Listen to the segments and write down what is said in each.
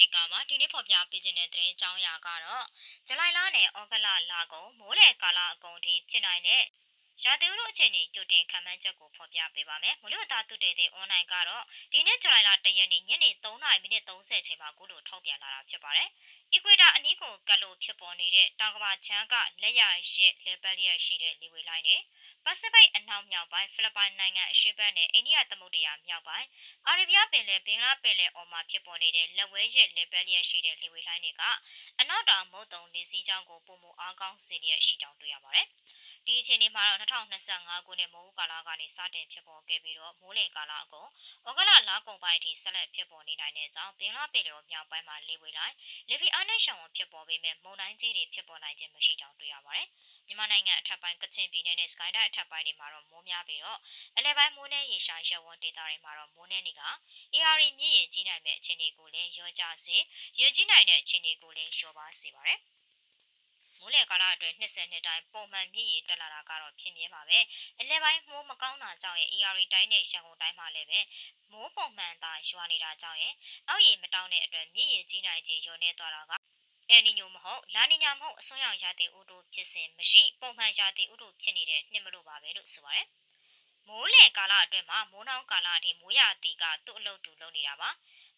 တိကာမှာဒီနေ့ဖော်ပြပေးခြင်းတဲ့သတင်းအကြောင်းအရာကတော့ဇူလိုင်လနဲ့ဩဂုတ်လလကုန်မိုးလေကာလအကုန်ထိဖြစ်နိုင်တဲ့ရာသီဥတုအခြေအနေကြိုတင်ခံမှန်းချက်ကိုဖော်ပြပေးပါမယ်။မိုးလေဝသတုတေတဲ့ online ကတော့ဒီနေ့ဇူလိုင်လ1ရက်နေ့ညနေ3:30မိနစ်30အချိန်မှာကုလို့ထုတ်ပြန်လာတာဖြစ်ပါတယ်။ Equator အနီးကိုကပ်လို့ဖြစ်ပေါ်နေတဲ့တောင်ကမ္ဘာချမ်းကလက်ရရစ်လေပတ်လျက်ရှိတဲ့လေဝေလိုင်းနဲ့ ပစိဖိတ်အနောက်မြောက်ပိုင်းဖိလစ်ပိုင်နိုင်ငံအရှေ့ဘက်နဲ့အိန္ဒိယသမုဒ္ဒရာမြောက်ပိုင်းအာရေဗျပင်လယ်ဘင်္ဂလားပင်လယ်အော်မှာဖြစ်ပေါ်နေတဲ့လက်ဝဲရစ်လေပတ်လျက်ရှိတဲ့လေဝေလိုင်းတွေကအနောက်တောင်မုတ်တုံလေစီးကြောင်းကိုပုံမအားကောင်းစေလျက်ရှိကြောင်းတွေ့ရပါတယ်။ဒီအခြေအနေမှာတော့2025ခုနှစ်မိုးကာလကနေစတင်ဖြစ်ပေါ်ခဲ့ပြီးတော့မိုးလေကာလအကုန်ဩဂလလကုန်ပိုင်းအထိဆက်လက်ဖြစ်ပေါ်နေနိုင်တဲ့အကြောင်းဘင်္ဂလားပင်လယ်မြောက်ပိုင်းမှာလေဝေလိုင်းလေဗီအာနိရှောင်ဝင်ဖြစ်ပေါ်ပေမဲ့မုန်တိုင်းကြီးတွေဖြစ်ပေါ်နိုင်ခြင်းမရှိကြောင်းတွေ့ရပါတယ်။ မြန်မာနိုင်ငံအထက်ပိုင်းကချင်ပြည်နယ်နဲ့စကိုင်းတိုင်းအထက်ပိုင်းတွေမှာတော့မိုးများပြီးတော့အလဲပိုင်းမိုးနဲ့ရေရှားရက်ဝန်းဒေသတွေမှာတော့မိုးနဲ့နေက AR မြင့်ရကြီးနိုင်မဲ့အခြေအနေကိုလည်းရောကြစေရကြီးနိုင်တဲ့အခြေအနေကိုလည်းလျှော့ပါစေပါတယ်။မိုးလေကာလအတွင်းနှစ်ဆက်နှစ်တိုင်းပုံမှန်မြင့်ရတက်လာတာကတော့ဖြစ်မြဲပါပဲအလဲပိုင်းမိုးမကောင်းတာကြောင့်ရဲ့ AR တိုင်းနဲ့ရှန်ကုန်တိုင်းမှာလည်းပဲမိုးပုံမှန်သာရွာနေတာကြောင့်ရဲ့အောက်ရေမတောင်းတဲ့အတွက်မြင့်ရကြီးနိုင်ခြင်းရောနေသွားတာက အဲနီညိုမဟုတ်လာနီညာမဟုတ်အစွန်းရောက်ရာသီဥတုဖြစ်စဉ်မရှိပုံမှန်ရာသီဥတုဖြစ်နေတဲ့နှစ်မလို့ပါပဲလို့ဆိုပါတယ်မိုးလေကာလအတွင်းမှာမိုးနှောင်းကာလအထိမိုးရသည်ကသူ့အလုပ်သူလုပ်နေတာပါ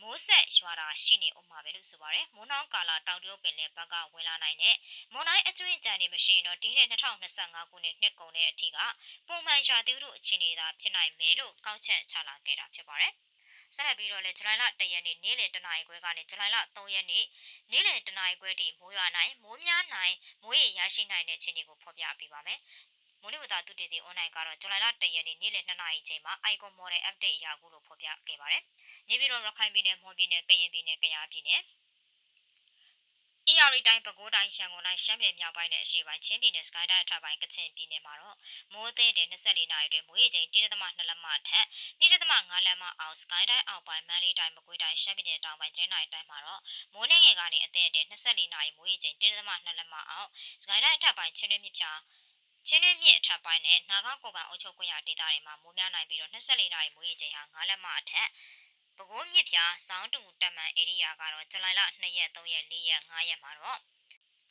မိုးဆက်ရွာတာရှိနေအောင်ပါပဲလို့ဆိုပါရယ်မိုးနှောင်းကာလတောင်တရုတ်ပင်လယ်ဘက်ကဝင်လာနိုင်တဲ့မွန်တိုင်းအကျွင့်အကြံတွေမရှိရင်တော့ဒီနှစ်2025ခုနှစ်နှစ်ကုန်တဲ့အထိကပုံမှန်ရွာသီးတို့အခြေအနေသာဖြစ်နိုင်မယ်လို့ကောက်ချက်ချလာခဲ့တာဖြစ်ပါတယ် ဆက်လက်ပြီးတော့လေဇူလိုင်လ1ရက်နေ့နေ့လယ်တနာရီခွဲကနေဇူလိုင်လ3ရက်နေ့နေ့လယ်တနာရီခွဲထိမိုးရွာနိုင်မိုးများနိုင်မိုးရေရရှိနိုင်တဲ့အခြေအနေကိုဖော်ပြပေးပါမယ်မိုးလေဝသသုတေသီ online ကတော့ဇူလိုင်လ1ရက်နေ့နေ့လယ်2နာရီချိန်မှာ icon model update အရာကိုလို့ဖော်ပြခဲ့ပါတယ်။နေပြည်တော်ရခိုင်ပြည်နယ်၊မွန်ပြည်နယ်၊ကရင်ပြည်နယ်၊ကယားပြည်နယ် ER တိုင်းပဲခူးတိုင်းရှမ်းကုန်တိုင်းရှမ်းပြည်မြောက်ပိုင်းနဲ့အရှေ့ပိုင်းချင်းပြည်နယ်စကိုင်းတိုင်းအထက်ပိုင်းကချင်ပြည်နယ်မှာတော့မိုးအသင်းတဲ့24နာရီတွင်မိုးရေချိန်1.2လက်မထက်2.5လက်မအောင်စကိုင်းတိုင်းအောက်ပိုင်းမန္တလေးတိုင်းမကွေးတိုင်းရှမ်းပြည်နယ်တောင်ပိုင်းတိုင်းတိုင်းတိုင်းမှာတော့မိုးနှင်းငယ်ကနေအသင်းတဲ့24နာရီမိုးရေချိန်1.2လက်မအောင်စကိုင်းတိုင်းအထက်ပိုင်းချင်းတွင်းမြစ်ဖြာချင်းတွင်းမြစ်အထက်ပိုင်းနဲ့နာဂကိုပန်အုပ်ချုပ်ခွင့်ရဒေသတွေမှာမိုးများနိုင်ပြီးတော့24နာရီမိုးရေချိန်ဟာ9လက်မအထက် ပဲခူးမြစ်ဖြာစောင်းတူတက်မှန်ဧရိယာကတော့ဇူလိုင်လ2ရက်3ရက်4ရက်5ရက်မှာတော့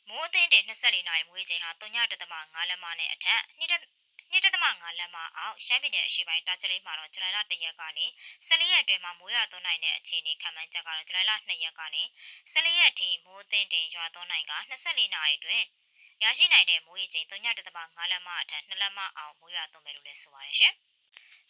မိုးအသင်းတဲ့24နာရီမိုးချိန်ဟာ3.5လက်မနဲ့အထက်2.5လက်မအောက်ရှမ်းပြည်နယ်အရှေ့ပိုင်းတာချလေးမှာတော့ဇူလိုင်လ1ရက်ကနေ14ရက်အတွင်းမှာမိုးရွာသွန်းနိုင်တဲ့အခြေအနေခံမှန်းချက်ကတော့ဇူလိုင်လ2ရက်ကနေ14ရက်ထိမိုးအသင်းတင်ရွာသွန်းနိုင်က24နာရီအတွင်းရရှိနိုင်တဲ့မိုးရေချိန်3.5လက်မအထက်2လက်မအောင်မိုးရွာသွန်းမယ်လို့လည်းဆိုပါတယ်ရှင်။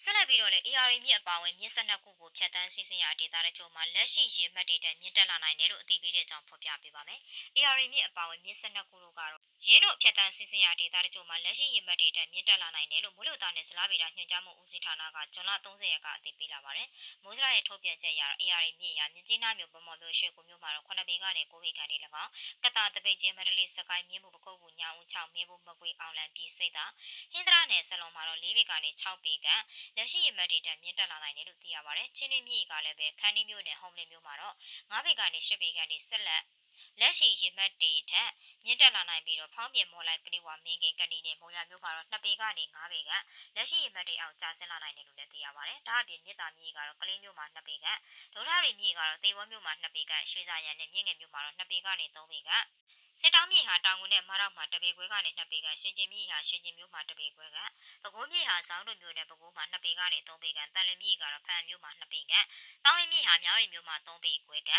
ဆက်လက်ပြီးတော့လည်း AR မြစ်အပါဝင်မြစ်ဆက်နှစ်ခုကိုဖြတ်တန်းစီးဆင်းရာဒေသတချို့မှာလက်ရှိရေမှတ်တွေတက်မြင့်တက်လာနိုင်တယ်လို့အသိပေးတဲ့အကြောင်းဖော်ပြပေးပါမယ်။ AR မြစ်အပါဝင်မြစ်ဆက်နှစ်ခုတို့ကတော့ရင်းတို့ဖြတ်တန်းစီးဆင်းရာဒေသတချို့မှာလက်ရှိရေမှတ်တွေတက်မြင့်တက်လာနိုင်တယ်လို့မိုးလေဝသနဲ့ဇလားဗေဒညွှန်ကြားမှုဦးစီးဌာနကဇွန်လ30ရက်ကအသိပေးလာပါတယ်။မိုးစရရဲ့ထုတ်ပြန်ချက်အရ AR မြစ်ရာမြစ်ကြီးနားမြို့ပမော်မြို့ရွှေကူမြို့မှာတော့9ပေကနေ9ပေခန့်နေ၎င်းကတာတပိတ်ချင်းမန္တလေးစကိုင်းမြင်းမှုပကုတ်ကူညောင်ဦး6မင်းဘူးမကွေးအောင်လံပြည်စိတ်သာဟင်္ဒရာနယ်ဆလုံမှာတော့4ပေကနေ6ပေခန့်လက်ရှိရေမှတ်တွေတက်မြင့်တက်လာနိုင်တယ်လို့သိရပါတယ်။ချင်းတွင်းမြစ်ကလည်းပဲခန်းနီးမြို့နယ်ဟုံးလင်းမြို့မှာတော့9ပေကနေ10ပေကနေဆက်လက်လက်ရှိရေမှတ်တွေထက်မြင့်တက်လာနိုင်ပြီးတော့ဖောင်းပြင်မော်လိုက်ကလေးဝမင်းကင်ကတိနဲ့မုံရမျိုးကတော့2ပေကနေ9ပေကလက်ရှိရေမှတ်တွေအောင်ကျဆင်းလာနိုင်တယ်လို့လည်းသိရပါတယ်။ဒါအပြင်မြစ်တာမြစ်ကတော့ကလေးမျိုးမှာ2ပေကဒုထရီမြစ်ကတော့သေဘောမျိုးမှာ2ပေကရွှေစာရံနဲ့မြင့်ငယ်မျိုးမှာတော့2ပေကနေ3ပေက စစ်တောင်းမြေဟာတောင်ကုန်နဲ့မရောက်မှာတပေခွဲကနေ2ပေကရှင်ကျင်မြေဟာရှင်ကျင်မျိုးမှာတပေခွဲကပဲခူးမြေဟာဇောင်းတို့မျိုးနဲ့ပဲခူးမှာ2ပေကနေ3ပေကတန်လင်းမြေကတော့ဖန်မျိုးမှာ2ပေကတောင်းရင်မြေဟာမြောင်းရီမျိုးမှာ3ပေခွဲက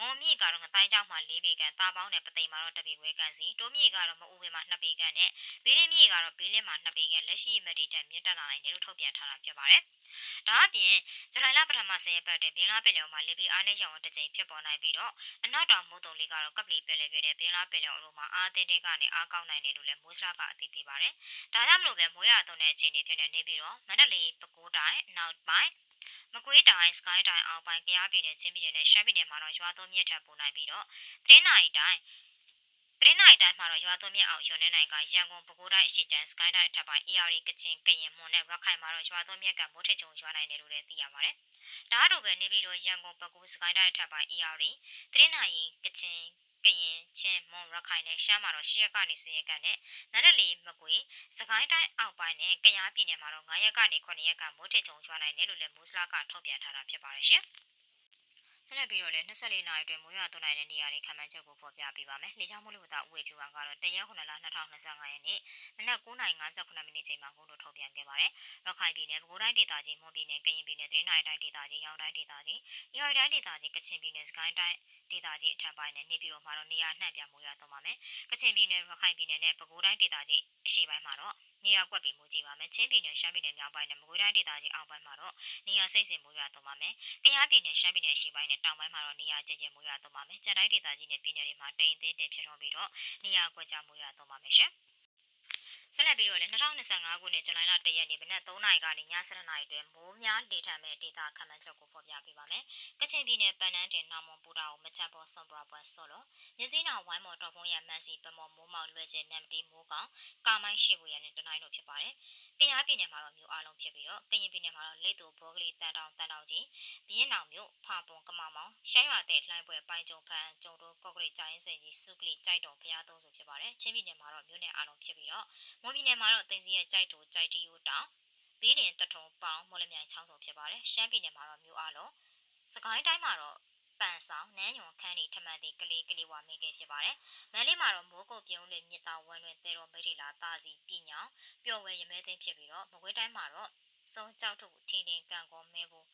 ငုံမြေကတော့ငတိုင်းကြောက်မှာ၄ပေကန်တာပေါင်းနဲ့ပသိမ်မှာတော့တပေခွဲကန်စီတိုးမြေကတော့မအူပင်မှာ2ပေကန်နဲ့ဘီးလင်းမြေကတော့ဘီးလင်းမှာ2ပေကန်လက်ရှိမက်တွေတက်မြင့်တက်လာနိုင်တယ်လို့ထုတ်ပြန်ထားတာဖြစ်ပါတယ်။ဒါအပြင်ဇူလိုင်လပထမ10ရက်ပတ်တွင်ဘင်းလားပင်လယ်မှာလေပီအားနဲ့ရောင်တစ်ကြိမ်ဖြစ်ပေါ်နိုင်ပြီးတော့အနောက်တောင်မုတ်တုံလေးကတော့ကပ်ပလီပင်လယ်ပြင်နဲ့ဘင်းလားပင်လယ်အလိုမှာအားတင်းတင်းကနေအားကောင်းနိုင်တယ်လို့လည်းမိုးစရာကအသိပေးပါတယ်။ဒါကြောင့်မလို့ပဲမိုးရသွန်းတဲ့အခြေအနေဖြစ်နေပြီးတော့မန္တလေးပဲခူးတိုင်းနောက်ပိုင်း မကွေးတိုင်းစကိုင်းတိုင်းအောက်ပိုင်းကယားပြည်နယ်ချင်းပြည်နယ်နဲ့ရှမ်းပြည်နယ်မှာတော့ရွာသွန်းမြစ်ထပ်ပိုနိုင်ပြီးတော့တင်းနိုင်တိုင်းတင်းနိုင်တိုင်းမှာတော့ရွာသွန်းမြစ်အောင်ရွံနေနိုင်ကရန်ကုန်ပဲခူးတိုင်းအရှိတန်းစကိုင်းတိုင်းအထက်ပိုင်း AR ကချင်ကရင်မွန်နဲ့ရခိုင်မှာတော့ရွာသွန်းမြစ်ကမိုးထချုံရွာနိုင်တယ်လို့လည်းသိရပါတယ်။ဒါအတူပဲနေပြီးတော့ရန်ကုန်ပဲခူးစကိုင်းတိုင်းအထက်ပိုင်း AR တင်းနိုင်ကချင် ကရင်ချင်းမွန်ရခိုင်နဲ့ရှမ်းမှာတော့၈ရက်ကနေ10ရက်ကနေနန္ဒလီမကွေစကိုင်းတိုင်းအောက်ပိုင်းနဲ့ကယားပြည်နယ်မှာတော့9ရက်ကနေ9ရက်ကမိုးထစ်ချုံရွာနိုင်တယ်လို့လည်းမိုးစလာကထုတ်ပြန်ထားတာဖြစ်ပါတယ်ရှင်။ ဆက်လက်ပြီးတော့လည်း24နာရီအတွင်းမိုးရွာသွန်းနိုင်တဲ့နေရာတွေခံမှန်းချက်ကိုဖော်ပြပေးပါမယ်။လေကြောင်းမိုးလေဝသဥပဒေပြုကကတော့တရက်9လ2025ရက်နေ့မနက်9:58မိနစ်ချိန်မှာကုန်းတို့ထုတ်ပြန်ခဲ့ပါတယ်။ရခိုင်ပြည်နယ်ပဲခူးတိုင်းဒေသကြီးမွန်ပြည်နယ်ကရင်ပြည်နယ်တရင်းနိုင်တိုင်းဒေသကြီးရောင်တိုင်းဒေသကြီး၊အေရတိုင်းဒေသကြီးကချင်ပြည်နယ်စကိုင်းတိုင်းဒေသကြီးအထက်ပိုင်းနဲ့နေပြည်တော်မှာတော့နေရာနှံ့ပြမိုးရွာသွန်းပါမယ်။ကချင်ပြည်နယ်ရခိုင်ပြည်နယ်နဲ့ပဲခူးတိုင်းဒေသကြီးအရှေ့ပိုင်းမှာတော့ နေရာကွက်ပြီးမိုးကြီးပါမယ်။ချင်းပြည်နယ်ရှမ်းပြည်နယ်မြောက်ပိုင်းနဲ့မကွေးတိုင်းဒေသကြီးအောက်ပိုင်းမှာတော့နေရာစိတ်စင်မိုးရွာသွန်းပါမယ်။ကယားပြည်နယ်ရှမ်းပြည်နယ်အရှေ့ပိုင်းနဲ့တောင်ပိုင်းမှာတော့နေရာကျကျမိုးရွာသွန်းပါမယ်။ကျန်တိုင်းဒေသကြီးနဲ့ပြည်နယ်တွေမှာတိမ်သေးတယ်ဖြစ်ထွန်းပြီးတော့နေရာကွက်ကြားမိုးရွာသွန်းပါမယ်ရှင်။ ဆက်လက်ပြီးတော့လည်း2025ခုနှစ်ဇူလိုင်လ1ရက်နေ့မနက်3နာရီကနေည7နာရီတွင်မိုးများလေထံမဲ့ဒေတာခန့်မှန်းချက်ကိုဖော်ပြပေးပါမယ်။ကချင်ပြည်နယ်ပန်းနန်းတင်နောင်မွန်ပူတာကိုမချတ်ပေါ်ဆွန်ဘရာပွန်ဆော်လို့မြစည်းနောင်ဝိုင်းမော်တော်ဖုံးရမန်စီပမော်မိုးမောက်လွယ်ကျဲနမ်တီမိုးကောင်ကာမိုင်းရှိဘူးရနဲ့တနိုင်းတို့ဖြစ်ပါတယ်။ကယားပြည်နယ်မှာတော့မြို့အလုံးဖြစ်ပြီးတော့ကရင်ပြည်နယ်မှာတော့လိတ်တူဘောဂလီတန်တောင်တန်တောင်ကြီးဘင်းနောင်မြို့ဖာပွန်ကမမောင်ရှမ်းရွာတဲ့လှိုင်းပွဲပိုင်းကျုံဖန်ကျုံတို့ကော့ကရိတ်ကြိုင်းစင်ကြီးစုကလီကြိုက်တော်ဖျားသုံးစုဖြစ်ပါတယ်။ချင်းပြည်နယ်မှာတော့မြို့နယ်အလုံးဖြစ်ပြီးတော့မွန်ပြည်နယ်မှာတော့တင်စီရဲ့ကြိုက်တူကြိုက်တီယိုတောင်ဘီးတင်တထုံပေါင်မော်လမြိုင်ချောင်းစုံဖြစ်ပါတယ်။ရှမ်းပြည်နယ်မှာတော့မြို့အလုံးစကိုင်းတိုင်းမှာတော့ ပန်ဆောင်နန်းယွန်ခန်းဒီထမန်တီကလေးကလေးဝါမိခင်ဖြစ်ပါတယ်။မန်းလေးမှာတော့မိုးကုတ်ပြုံးလေးမြစ်သားဝမ်းတွင်တဲတော်မိထီလာတာစီပြညောင်ပျော်ဝဲရမဲသိန်းဖြစ်ပြီးတော့မကွေးတိုင်းမှာတော့စုံကြောက်ထုတ်ထင်းထင်းကန်ကောမဲဘူး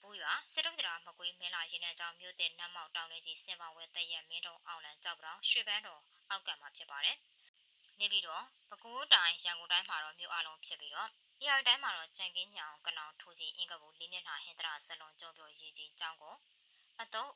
ဘူးရွာစစ်တုံးတရာမကွေးမင်းလာရင်တဲ့ကြောင့်မြို့တဲ့နတ်မောက်တောင်လေးကြီးစင်ပါဝဲတရက်မင်းတုံအောင်လန်ကြောက်ပြောင်ရွှေပန်းတော်အောက်ကံမှာဖြစ်ပါတယ်။နေပြီးတော့ပဲခူးတိုင်းရန်ကုန်တိုင်းမှာတော့မြို့အလုံးဖြစ်ပြီးတော့ဒီရိုက်တိုင်းမှာတော့ကြံကင်းညောင်ကနောင်ထိုးကြီးအင်္ဂဘူလေးမျက်နှာဟင်္ဒရာဇလွန်ကျုံပြိုရေးကြီးကြောင်းကို အတော့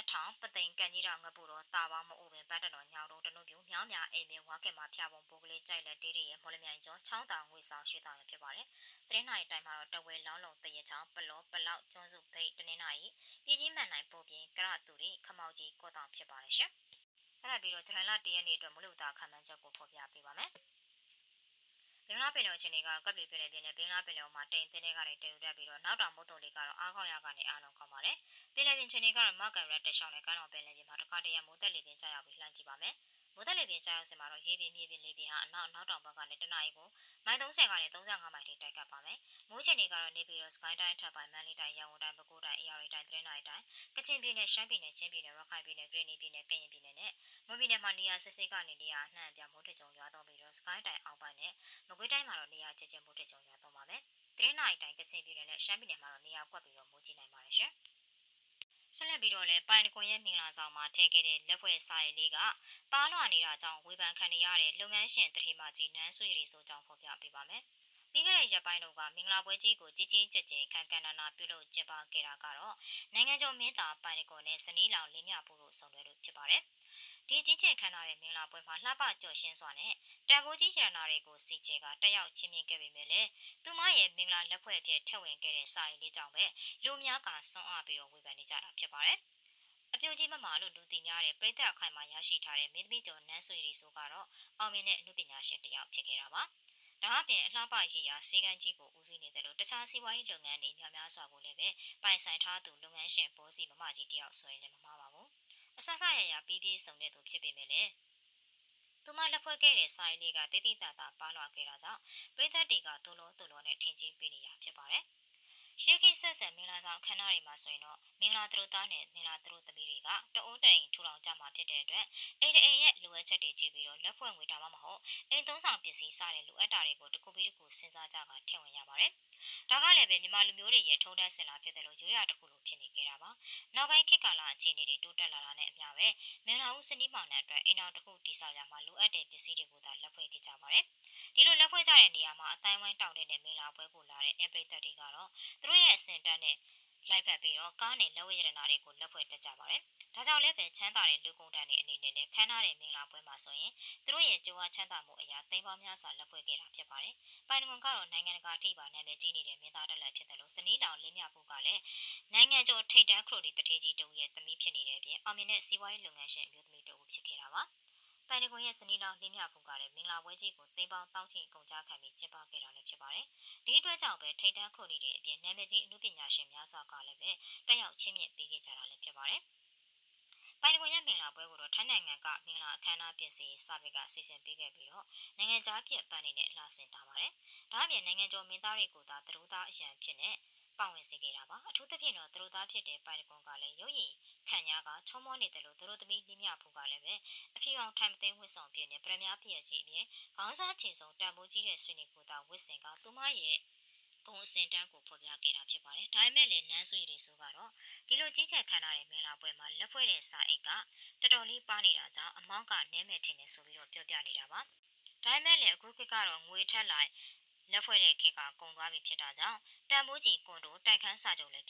အထောင်ပသိမ်ကန်ကြီးတော်ငပုတော်တာပေါင်းမအုပ်ပင်ပတ်တတော်ညောင်တော်တနုပြူမြောင်းမြအိမ်မြေဝါခင်မှာဖျားပုံပိုးကလေးကြိုက်လက်တေးတွေရဲ့မော်လမြိုင်ကျော်ချောင်းတောင်ငွေဆောင်ရွှေတောင်ရဖြစ်ပါတယ်။သတင်းနိုင်တိုင်းမှာတော့တဝဲလောင်းလုံးတရချောင်းပလောပလောက်ကျွန်းစုဘိတ်တနင်္လာရီပြည်ကြီးမှန်နိုင်ပုံပြင်ကရတူရီခမောက်ကြီးကော့တောင်ဖြစ်ပါတယ်ရှင်။ဆက်လက်ပြီးတော့ဇူလိုင်လ၁ရက်နေ့အတွက်မလို့တာခံမှန်းချက်ကိုဖော်ပြပေးပါမယ်။ ဘင်္ဂလားပင်လယ်အခြေအနေကတော့ကပ်ပလီပင်လယ်ပြင်နဲ့ဘင်္ဂလားပင်လယ်မှာတိမ်တင်းတဲ့ကနေတည်ယူတတ်ပြီးတော့နောက်တောင်မုတ်တုံလေးကတော့အားကောင်းရကနေအားလုံးကောင်းပါတယ်။ပင်လယ်ပြင်အခြေအနေကတော့မဂန်ရက်တက်ရှောင်းနဲ့ကမ်းတော်ပင်လယ်ပြင်မှာတစ်ခါတည်းရမိုးသက်လေပြင်းကျရောက်ပြီးလှမ်းကြည့်ပါမယ်။မိုးသက်လေပြင်းကျရောက်စင်မှာတော့ရေပြင်မြေပြင်လေပြင်ဟာအနောက်နောက်တောင်ဘက်ကနေတနအီကိုမိုင်30ကနေ35မိုင်ထိတိုက်ခတ်ပါမယ်။မိုးချင်တွေကတော့နေပြည်တော်စကိုင်းတိုင်းထပ်ပိုင်းမန္တလေးတိုင်းရန်ကုန်တိုင်းပဲခူးတိုင်းအေရီ တိုင်းတရင်းတိုင်းတိုင်းကချင်ပြည်နယ်ရှမ်းပြည်နယ်ချင်းပြည်နယ်ရခိုင်ပြည်နယ်ဂရင်းနီပြည်နယ်ကရင်ပြည်နယ်နဲ့မွန်ပြည်နယ်မှာနေရာစစ်စစ်ကနေနေရာနှံ့ပြမိုးထကြုံရွာသွန်းပြီးတော့စကိုင်းတိုင်းအောက်ပိုင်းနဲ့မကွေးတိုင်းမှာတော့နေရာကျကျမိုးထကြုံရွာသွန်းပါမယ်။တရင်းတိုင်းတိုင်းကချင်ပြည်နယ်နဲ့ရှမ်းပြည်နယ်မှာတော့နေရာကွက်ပြီးတော့မိုးကြီးနိုင်ပါတယ်ရှင်။ဆက်လက်ပြီးတော့လည်းပိုင်ကွန်ရဲ့မင်္ဂလာဆောင်မှာထည့်ခဲ့တဲ့လက်ဖွဲ့စာရည်လေးကပါလွှာနေတာကြောင့်ဝေဖန်ခံရတဲ့လုပ်ငန်းရှင်တတိမကြီးနန်းဆွေရီဆိုကြောင်းဖော်ပြပေးပါမယ်။ ပြီးခဲ့တဲ့ရက်ပိုင်းတုန်းကမင်္ဂလာပွဲကြီးကိုကြီးကြီးကျယ်ကျယ်ခံကန်နာနာပြုလုပ်ကျင်းပခဲ့တာကတော့နိုင်ငံကျော်မင်းသားပိုင်ကွန်နဲ့စနီးလောင်လင်းမြဖို့လို့ဆောင်ရွက်လို့ဖြစ်ပါတယ်။ဒီကြီးကျယ်ခမ်းနားတဲ့မင်္ဂလာပွဲမှာလှပကြော်ရှင်းစွာနဲ့တန်ဖိုးကြီးရတနာတွေကိုစီချေကတက်ရောက်ချင်းမြင်ခဲ့ပေမဲ့လည်းသူမရဲ့မင်္ဂလာလက်ဖွဲ့အဖြစ်ထည့်ဝင်ခဲ့တဲ့စာရင်းလေးကြောင့်ပဲလူများကဆွန့်အားပြီးတော့ဝေဖန်နေကြတာဖြစ်ပါတယ်။အပြိုကြီးမမလို့လူသိများတဲ့ပြည်သက်အခိုင်မှာရရှိထားတဲ့မင်းသမီးကျော်နန်းဆွေရီဆိုကတော့အောင်မြင်တဲ့အမှုပညာရှင်တစ်ယောက်ဖြစ်ခဲ့တာပါ။ ဒါအပြင်အလှပရည်ရာစီကန်းကြီးကိုဦးစီးနေတယ်လို့တခြားစီးပွားရေးလုပ်ငန်းတွေများများစွာကိုလည်းပဲပိုင်ဆိုင်ထားသူလုပ်ငန်းရှင်ဘောစီမမကြီးတယောက်ဆိုရင်လည်းမမှားပါဘူးအဆဆရရပြီးပြီးစုံတဲ့သူဖြစ်ပေမဲ့လည်းသူမလက်ဖွဲ့ခဲ့တဲ့စာရင်းလေးကတိတိတတာပါလွှာခဲ့တာကြောင့်ပြည်သက်တွေကတူလို့တူလို့နဲ့ထင်ကြီးပေးနေရဖြစ်ပါတယ်။ ရှေးကိဆက်ဆံမင်္ဂလာဆောင်ခန်းနားတွေမှာဆိုရင်တော့မင်္ဂလာသူတို့သားနဲ့မင်္ဂလာသူတို့သမီးတွေကတအိုးတအိမ်ထူထောင်ကြမှာဖြစ်တဲ့အတွက်အိမ်တအိမ်ရဲ့လိုအပ်ချက်တွေကြည့်ပြီးတော့လက်ဖွဲ့ငွေတာမှမဟုတ်အိမ်သုံးဆောင်ပစ္စည်းစတဲ့လိုအပ်တာတွေကိုတစ်ခုပြီးတစ်ခုစဉ်းစားကြတာထည့်ဝင်ရပါတယ်။ဒါကလည်းပဲမြန်မာလူမျိုးတွေရဲ့ထုံးတမ်းစင်လာဖြစ်တယ်လို့ရိုးရာတစ်ခုလိုဖြစ်နေကြတာပါနောက်ပိုင်းခေတ်ကာလအခြေအနေတွေတိုးတက်လာတာနဲ့အမျှပဲမြန်မာဦးစနီးမောင်နှံအတွက်အိမ်တော်တစ်ခုတည်ဆောက်ရမှာလိုအပ်တဲ့ပစ္စည်းတွေကိုသာလက်ဖွဲ့ခဲ့ကြပါတယ် ဒီလိုလက်ဖွဲ့ကြတဲ့နေရာမှာအတိုင်းဝိုင်းတောင်းတဲ့မင်္ဂလာပွဲကိုလာတဲ့အပရိသတ်တွေကတော့သူတို့ရဲ့အစင်တန်းနဲ့လိုက်ဖက်ပြီးတော့ကားနဲ့လက်ဝဲရတနာတွေကိုလက်ဖွဲ့တက်ကြပါတယ်။ဒါကြောင့်လည်းပဲချမ်းသာတဲ့လူကုန်တန်းတွေအနေနဲ့လည်းခမ်းနားတဲ့မင်္ဂလာပွဲမှာဆိုရင်သူတို့ရဲ့ကြိုးဝါချမ်းသာမှုအရာသိမ်းပေါင်းများစွာလက်ဖွဲ့ခဲ့တာဖြစ်ပါတယ်။ပိုင်နဂွန်ကတော့နိုင်ငံတကာထိပ်ပါနာမည်ကြီးနေတဲ့မင်းသားတက်လက်ဖြစ်တယ်လို့ဇနီးလောင်လင်းမြဖို့ကလည်းနိုင်ငံကျော်ထိပ်တန်းခရိုနီတထေကြီးတူရဲ့သမီးဖြစ်နေတဲ့အပြင်အောင်မြင်တဲ့စီးပွားရေးလုပ်ငန်းရှင်အမျိုးသမီးတူဖြစ်ခဲ့တာပါ။ ပိုင်နဂွန်ရဲ့ဇနီးလောင်လင်းမြဖို့ကလည်းမင်္ဂလာပွဲကြီးကိုသိမ်းပေါင်းတောင်းချင်ကုန်ကြခံပြီးကျင်းပခဲ့တာလည်းဖြစ်ပါတယ်။ဒီအတွက်ကြောင့်ပဲထိပ်တန်းခရိုနီတွေအပြင်နာမည်ကြီးအမှုပညာရှင်များစွာကလည်းပဲတက်ရောက်ချင်းမြင့်ပေးခဲ့ကြတာလည်းဖြစ်ပါတယ်။ပိုင်တကွန်ရဲ့မင်္ဂလာပွဲကိုတော့ထိုင်းနိုင်ငံကမင်္ဂလာအခမ်းအနားပြင်ဆင်စာပေကစီစဉ်ပေးခဲ့ပြီးတော့နိုင်ငံခြားပြပန်းနေတဲ့အလှဆင်ထားပါတယ်။ဒါအပြင်နိုင်ငံကျော်မင်းသားတွေကိုသာသရိုးသားအရန်ဖြစ်နေ ပါဝင်စေခဲ့တာပါအထူးသဖြင့်တော့သူတို့သားဖြစ်တဲ့ပိုင်တကွန်ကလည်းရုပ်ရည်ခံညာကချုံမောနေတယ်လို့သူတို့သမီးနှင်းမြဖို့ကလည်းပဲအဖြူအောင်ထိုင်မသိမ်းဝစ်ဆောင်ပြည့်နေပရမများပြည့်ကြီးအပြင်ခေါင်းစားချင်ဆုံးတန်ဖိုးကြီးတဲ့ဆွေနေကိုသာဝစ်စင်ကသူမရဲ့ဂုံအစင်တန်းကိုဖော်ပြခဲ့တာဖြစ်ပါတယ်ဒါပေမဲ့လည်းနန်းဆွေတွေဆိုကတော့ဒီလိုကြီးကြပ်ခံရတဲ့မင်လာပွဲမှာလက်ဖွဲ့တဲ့စာအိတ်ကတော်တော်လေးပါနေတာကြောင့်အမောင်းကနဲမဲ့ထင်တယ်ဆိုပြီးတော့ပြောပြနေတာပါဒါပေမဲ့လည်းအခုခေတ်ကတော့ငွေထက်လိုက် လက်ဖွဲ့တဲ့ခေတ်ကကုန်သွားပြီဖြစ်တာကြောင့်တန်ဖိုးကြီးကွန်တိုတိုက်ခန်းစာချုပ်လည်း